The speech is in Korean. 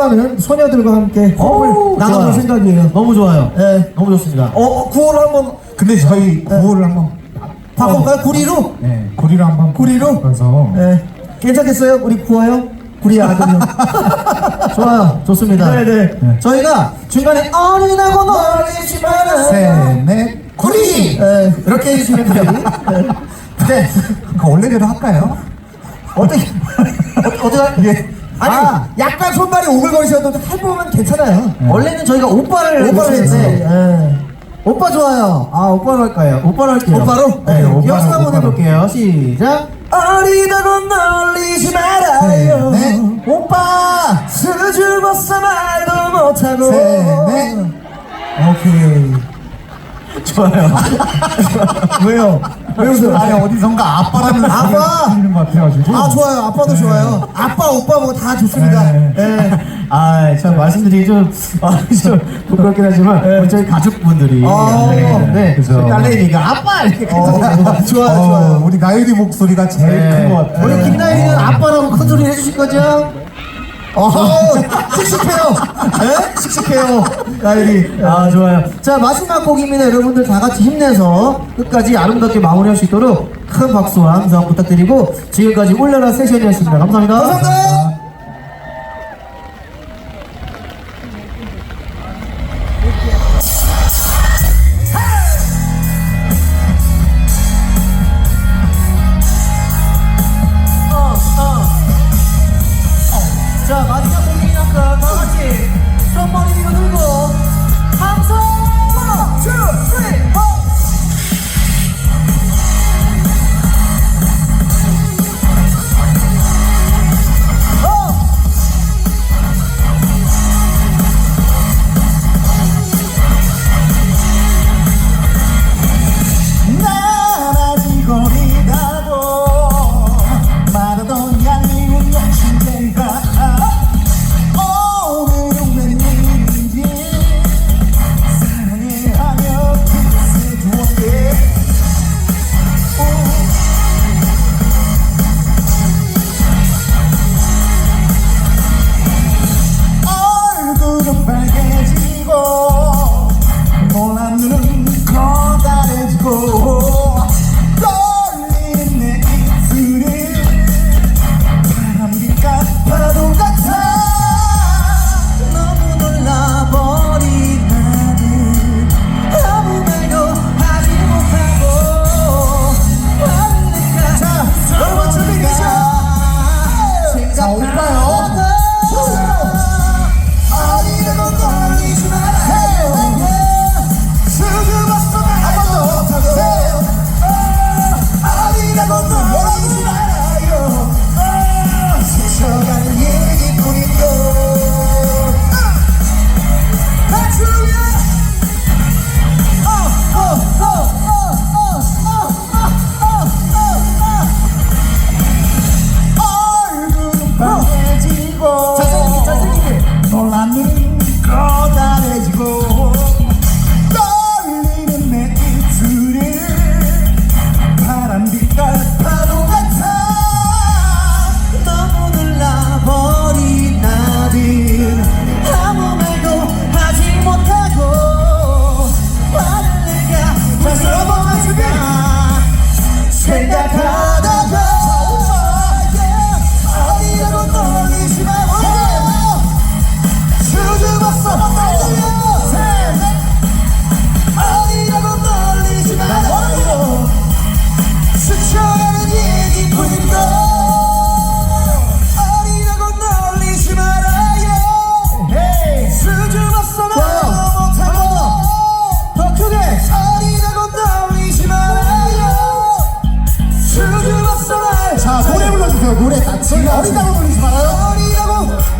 오빠는 소녀들과 함께 어우, 나눠볼 좋아요. 생각이에요. 너무 좋아요. 네. 너무 좋습니다. 어, 어, 구호를 한번 근데 저희 구호를 한번 바꿔볼까요? 구리로? 네 구리로 한번 구리로? 그래서 네. 괜찮겠어요? 우리 구호요? 구리 아들요. 좋아요. 좋습니다. 네네. 저희가 중간에 어린하고 마라. 셋넷 구리 네. 이렇게 해주시면 돼요. 네. 그 원래대로 할까요? 어떻게, 어, 어떻게, 예. 아니, 아. 약간 손발이 오글거리셔도 해보면 괜찮아요. 원래는 저희가 오빠를 오빠로 했지. 예. 오빠 좋아요. 아, 오빠로 할까요? 오빠로 할게요. 오빠로? 네, 오케이, 연습 한번 오빠로. 해볼게요. 시작. 어리다고 놀리지 말아요. 셋넷 오빠! 수줍 어서 말도 못하고. 셋넷 오케이. 좋아요. 왜요? 왜 웃어요? 아니 어디선가 아빠라는 아빠! 들리는 것 같아가지고 아 좋아요 아빠도 좋아요 아빠 오빠 뭐 다 좋습니다 네. 예. 아, 참 말씀드리기 좀, 아, 좀 부끄럽긴 하지만, 우리 저희 가족분들이. 어, 네, 그죠. 저희 딸내미가 아빠! 이렇게 어, 계속. 좋아요 어, 좋아요 우리 나유리 목소리가 제일 네. 큰 것 같아요 우리 김나일이는 아빠라고 큰 소리 해주실 거죠? 어 씩씩해요 예? 씩씩해요 나일이 아, 좋아요. 자, 마지막 곡입니다. 여러분들 다 같이 힘내서 끝까지 아름답게 마무리할 수 있도록 큰 박수와 함성 부탁드리고, 지금까지 울려라 세션이었습니다. 감사합니다. 감사합니다 자 마지막 곡이니까 다 같이 손머리 위로 들고 함성 하나 둘셋 난 같이 어리다고 놀리지 말아요 어리다고